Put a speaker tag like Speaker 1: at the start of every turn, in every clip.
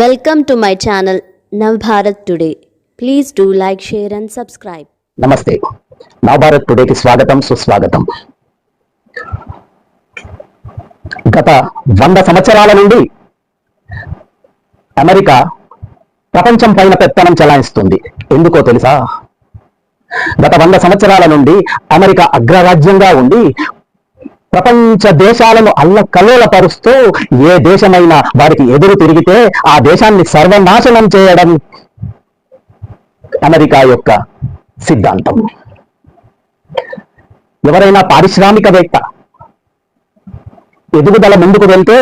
Speaker 1: Welcome to my channel Navabharat today please do like share and subscribe
Speaker 2: నమస్తే నవభారత్ టుడేకి స్వాగతం సుస్వాగతం. గత వంద సంవత్సరాల నుండి అమెరికా ప్రపంచం పైన పెత్తనం చెలాయిస్తుంది. ఎందుకో తెలుసా? గత వంద సంవత్సరాల నుండి అమెరికా అగ్రరాజ్యంగా ఉండి ప్రపంచ దేశాలను అల్లకల్లోలపరుస్తూ ఏ దేశమైనా వారికి ఎదురు తిరిగితే ఆ దేశాన్ని సర్వనాశనం చేయడం అమెరికా యొక్క సిద్ధాంతం. ఎవరైనా పారిశ్రామికవేత్త ఎదుగుదల ముందుకు వెళ్తే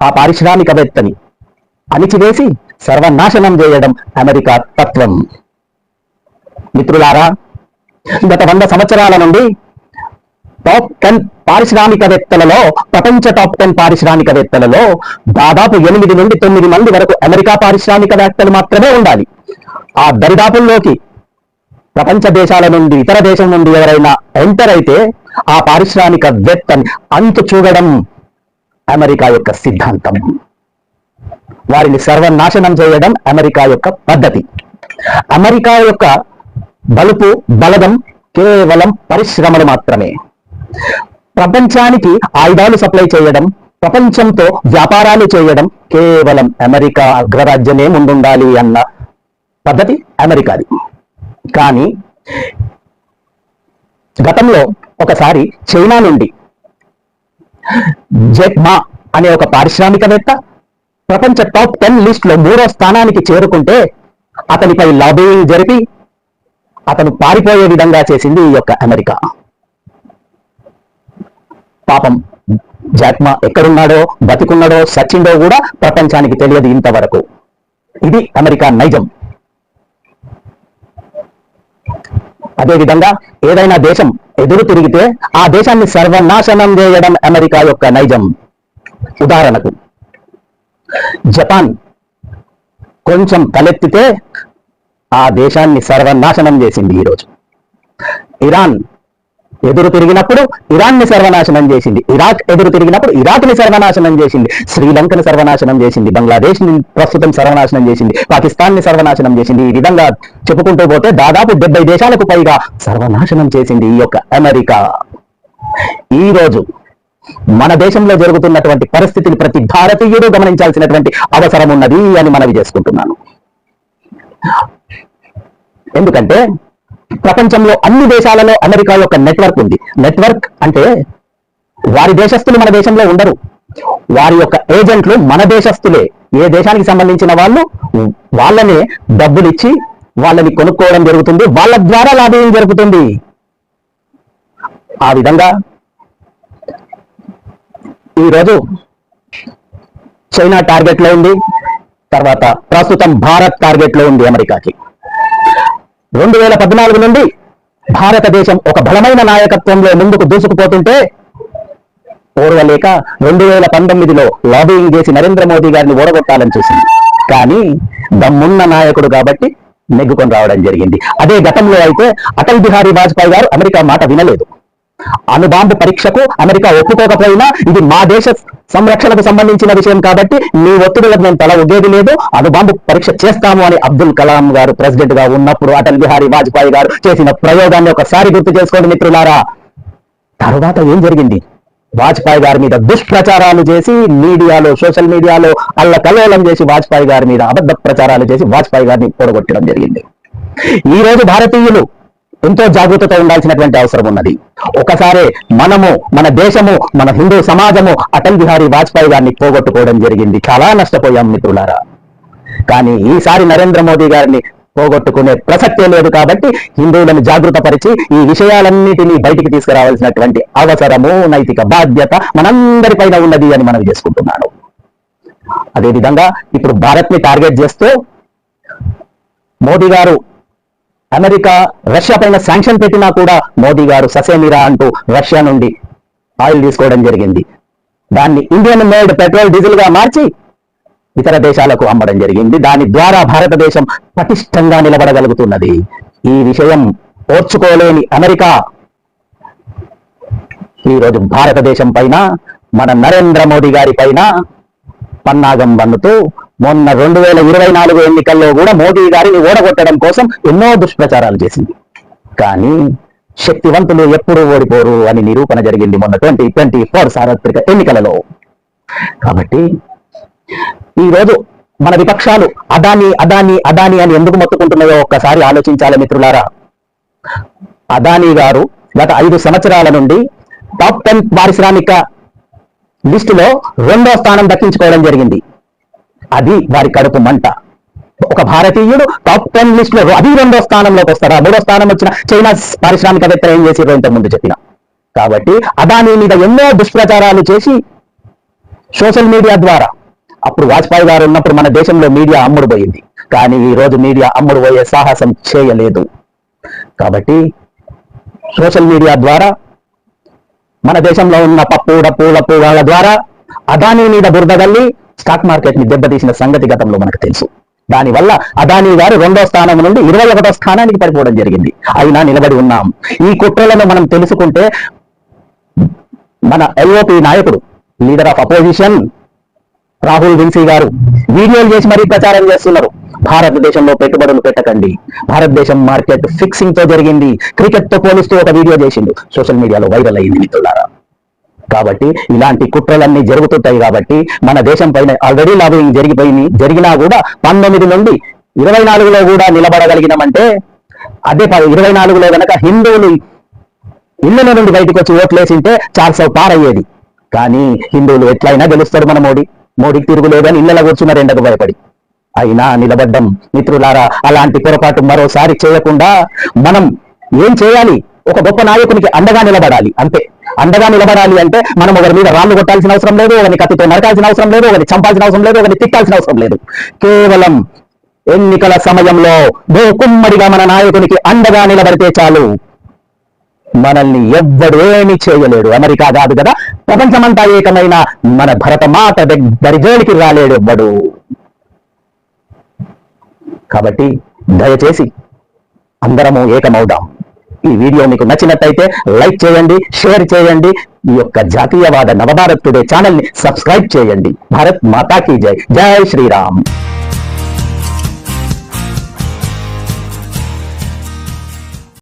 Speaker 2: ఆ పారిశ్రామికవేత్తని అణిచివేసి సర్వనాశనం చేయడం అమెరికా తత్వం. మిత్రులారా గత వంద సంవత్సరాల నుండి టాప్ టెన్ పారిశ్రామికవేత్తలలో ప్రపంచ టాప్ టెన్ పారిశ్రామికవేత్తలలో దాదాపు ఎనిమిది నుండి తొమ్మిది మంది వరకు అమెరికా పారిశ్రామికవేత్తలు మాత్రమే ఉండాలి. ఆ దరిదాపుల్లోకి ప్రపంచ దేశాల నుండి ఇతర దేశం నుండి ఎవరైనా ఎంటర్ అయితే ఆ పారిశ్రామిక వేత్తని అంతు చూడడం అమెరికా యొక్క సిద్ధాంతం. వారిని సర్వనాశనం చేయడం అమెరికా యొక్క పద్ధతి. అమెరికా యొక్క బలుపు బలదం కేవలం పరిశ్రమలు మాత్రమే. ప్రపంచానికి ఆయుధాలు సప్లై చేయడం ప్రపంచంతో వ్యాపారాలు చేయడం కేవలం అమెరికా అగ్రరాజ్యమే ముందుండాలి అన్న పద్ధతి అమెరికాది. కానీ గతంలో ఒకసారి చైనా నుండి జెక్ మా అనే ఒక పారిశ్రామికవేత్త ప్రపంచ టాప్ టెన్ లిస్ట్లో మూడో స్థానానికి చేరుకుంటే అతనిపై లాబింగ్ జరిపి అతను పారిపోయే విధంగా చేసింది ఈ యొక్క అమెరికా. పాపం జాక్మా ఎక్కడున్నాడో బతికున్నాడో సచ్చిండో కూడా ప్రపంచానికి తెలియదు ఇంతవరకు. ఇది అమెరికా నైజం. అదేవిధంగా ఏదైనా దేశం ఎదురు తిరిగితే ఆ దేశాన్ని సర్వనాశనం చేయడం అమెరికా యొక్క నైజం. ఉదాహరణకు జపాన్ కొంచెం తలెత్తితే ఆ దేశాన్ని సర్వనాశనం చేసింది ఈరోజు. ఇరాన్ ఎదురు తిరిగినప్పుడు ఇరాన్ని సర్వనాశనం చేసింది. ఇరాక్ ఎదురు తిరిగినప్పుడు ఇరాక్ని సర్వనాశనం చేసింది. శ్రీలంకను సర్వనాశనం చేసింది. బంగ్లాదేశ్ని ప్రస్తుతం సర్వనాశనం చేసింది. పాకిస్తాన్ని సర్వనాశనం చేసింది. ఈ విధంగా చెప్పుకుంటూ పోతే దాదాపు డెబ్బై దేశాలకు పైగా సర్వనాశనం చేసింది ఈ యొక్క అమెరికా. ఈ రోజు మన దేశంలో జరుగుతున్నటువంటి పరిస్థితిని ప్రతి భారతీయుడు గమనించాల్సినటువంటి అవసరం ఉన్నది అని మనవి చేసుకుంటున్నాను. ఎందుకంటే ప్రపంచంలో అన్ని దేశాలలో అమెరికా యొక్క నెట్వర్క్ ఉంది. నెట్వర్క్ అంటే వారి దేశస్తులు మన దేశంలో ఉండరు. వారి యొక్క ఏజెంట్లు మన దేశస్తులే ఏ దేశానికి సంబంధించిన వాళ్ళు? వాళ్ళనే డబ్బులు ఇచ్చి వాళ్ళని కొనుక్కోవడం జరుగుతుంది. వాళ్ళ ద్వారా లాభం జరుగుతుంది. ఆ విధంగా ఈరోజు చైనా టార్గెట్లో ఉంది. తర్వాత ప్రస్తుతం భారత్ టార్గెట్లో ఉంది అమెరికాకి. రెండు వేల పద్నాలుగు నుండి భారతదేశం ఒక బలమైన నాయకత్వంలో ముందుకు దూసుకుపోతుంటే ఓర్వలేక రెండు వేల పంతొమ్మిదిలో లాబింగ్ చేసి నరేంద్ర మోదీ గారిని ఓడగొట్టాలని చూసింది. కానీ దమ్మున్న నాయకుడు కాబట్టి నెగ్గుకొని రావడం జరిగింది. అదే గతంలో అయితే అటల్ బిహారీ వాజ్పేయి గారు అమెరికా మాట వినలేదు. అణుబాంబు పరీక్షకు అమెరికా ఒప్పుకోకపోయినా ఇది మా దేశ సంరక్షణకు సంబంధించిన విషయం కాబట్టి మీ ఒత్తిడిలకు మేము తల ఒగ్గేది లేదు. అణుబాంబు పరీక్ష చేస్తాము అని అబ్దుల్ కలాం గారు ప్రెసిడెంట్గా ఉన్నప్పుడు అటల్ బిహారీ వాజ్పేయి గారు చేసిన ప్రయోగాన్ని ఒకసారి గుర్తు చేసుకోండి మిత్రులారా. తర్వాత ఏం జరిగింది? వాజ్పేయి గారి మీద దుష్ప్రచారాలు చేసి మీడియాలో సోషల్ మీడియాలో అల్లకల్లోలం చేసి వాజ్పేయి గారి మీద అబద్ధ ప్రచారాలు చేసి వాజ్పేయి గారిని పొడగొట్టడం జరిగింది. ఈ రోజు భారతీయులు ఎంతో జాగ్రత్తతో ఉండాల్సినటువంటి అవసరం ఉన్నది. ఒకసారి మనము మన దేశము మన హిందూ సమాజము అటల్ బిహారీ వాజ్పేయి గారిని పోగొట్టుకోవడం జరిగింది. చాలా నష్టపోయాం మిత్రులారా. కానీ ఈసారి నరేంద్ర మోదీ గారిని పోగొట్టుకునే ప్రసక్తే లేదు కాబట్టి హిందువులను జాగృతపరిచి ఈ విషయాలన్నిటినీ బయటికి తీసుకురావాల్సినటువంటి అవసరము నైతిక బాధ్యత మనందరిపైన ఉన్నది అని మనం చేసుకుంటున్నాను. అదేవిధంగా ఇప్పుడు భారత్ని టార్గెట్ చేస్తూ మోదీ గారు అమెరికా రష్యా పైన శాంక్షన్ పెట్టినా కూడా మోదీ గారు ససేమిరా అంటూ రష్యా నుండి ఆయిల్ తీసుకోవడం జరిగింది. దాన్ని ఇండియన్ మేడ్ పెట్రోల్ డీజిల్గా మార్చి ఇతర దేశాలకు అమ్మడం జరిగింది. దాని ద్వారా భారతదేశం పటిష్టంగా నిలబడగలుగుతున్నది. ఈ విషయం ఓర్చుకోలేని అమెరికా. ఈరోజు భారతదేశం పైన మన నరేంద్ర మోదీ గారి పైన పన్నాగం బన్నుతూ మొన్న రెండు వేల ఇరవై నాలుగు ఎన్నికల్లో కూడా మోదీ గారిని ఓడగొట్టడం కోసం ఎన్నో దుష్ప్రచారాలు చేసింది. కానీ శక్తివంతులు ఎప్పుడూ ఓడిపోరు అని నిరూపణ జరిగింది మొన్న ట్వంటీ ట్వంటీ ఫోర్ సార్వత్రిక ఎన్నికలలో. కాబట్టి ఈ రోజు మన విపక్షాలు అదాని అదాని అదాని అని ఎందుకు మొత్తుకుంటున్నాయో ఒక్కసారి ఆలోచించాలి మిత్రులారా. అదానీ గారు గత ఐదు సంవత్సరాల నుండి టాప్ టెన్ పారిశ్రామిక లిస్టులో రెండో స్థానం దక్కించుకోవడం జరిగింది. అది వారి కడుపు మంట. ఒక భారతీయుడు టాప్ టెన్ లిస్ట్లో అది రెండో స్థానంలోకి వస్తారా మూడో స్థానం వచ్చిన చైనా పారిశ్రామికవేత్తలు ఏం చేసి ఇంతకు ముందు చెప్పిన. కాబట్టి అదాని మీద ఎన్నో దుష్ప్రచారాలు చేసి సోషల్ మీడియా ద్వారా అప్పుడు వాజ్పేయి గారు ఉన్నప్పుడు మన దేశంలో మీడియా అమ్ముడు పోయింది. కానీ ఈ రోజు మీడియా అమ్ముడు పోయే సాహసం చేయలేదు. కాబట్టి సోషల్ మీడియా ద్వారా మన దేశంలో ఉన్న పప్పు డప్పు లప్పు వాళ్ళ ద్వారా అదానీ మీద బురదగల్లి స్టాక్ మార్కెట్ని దెబ్బతీసిన సంగతి గతంలో మనకు తెలుసు. దానివల్ల అదానీ గారు రెండో స్థానం నుండి ఇరవై ఒకటో స్థానానికి పడిపోవడం జరిగింది. అయినా నిలబడి ఉన్నాం. ఈ కుట్రలను మనం తెలుసుకుంటే మన ఎల్ఓపి నాయకుడు leader of opposition Rahul Vinci గారు వీడియోలు చేసి మరీ ప్రచారం చేస్తున్నారు. భారతదేశంలో పెట్టుబడులు పెట్టకండి. భారతదేశం మార్కెట్ ఫిక్సింగ్తో జరిగింది. క్రికెట్తో పోలిస్తూ ఒక వీడియో చేసిండు. సోషల్ మీడియాలో వైరల్ అయింది మిత్రులారా. కాబట్టి ఇలాంటి కుట్రలన్నీ జరుగుతుంటాయి కాబట్టి మన దేశం పైన ఆల్రెడీ లాబింగ్ జరిగిపోయింది. జరిగినా కూడా పంతొమ్మిది నుండి ఇరవై నాలుగులో కూడా నిలబడగలిగినామంటే అదే ఇరవై నాలుగులో గనక హిందువులు ఇళ్ళ నుండి బయటకు వచ్చి ఓట్లేసింటే చార్సో పారయ్యేది. కానీ హిందువులు ఎట్లయినా గెలుస్తారు మన మోడీ. మోడీకి తిరుగులేదని ఇళ్ళలో కూర్చున్నారు ఎండకు భయపడి. అయినా నిలబడ్డం మిత్రులారా అలాంటి పొరపాటు మరోసారి చేయకుండా మనం ఏం చేయాలి? ఒక గొప్ప నాయకునికి అండగా నిలబడాలి. అంతే. అండగా నిలబడాలి అంటే మనం ఒకరి మీద రాళ్ళు కొట్టాల్సిన అవసరం లేదు ఒకరిని కత్తితో నరకాల్సిన అవసరం లేదు ఒకరిని చంపాల్సిన అవసరం లేదు ఒకరిని తిట్టాల్సిన అవసరం లేదు. కేవలం ఎన్నికల సమయంలో భూకుమ్మడిగా మన నాయకునికి అండగా నిలబడితే చాలు. మనల్ని ఎవ్వడు ఏమి చేయలేడు. అమెరికా కాదు కదా ప్రపంచమంతా ఏకమైన మన భరతమాత దగ్గరి జోలికి రాలేడు ఎవ్వడు. కాబట్టి దయచేసి అందరము ఏకమవుదాం. ఈ వీడియో మీకు నచ్చినట్టయితే లైక్ చేయండి షేర్ చేయండి. ఈ యొక్క జాతీయవాద నవభారత్ టుడే ఛానల్ని సబ్స్క్రైబ్ చేయండి. భారత్ మాతాకి జై. జై శ్రీరామ్.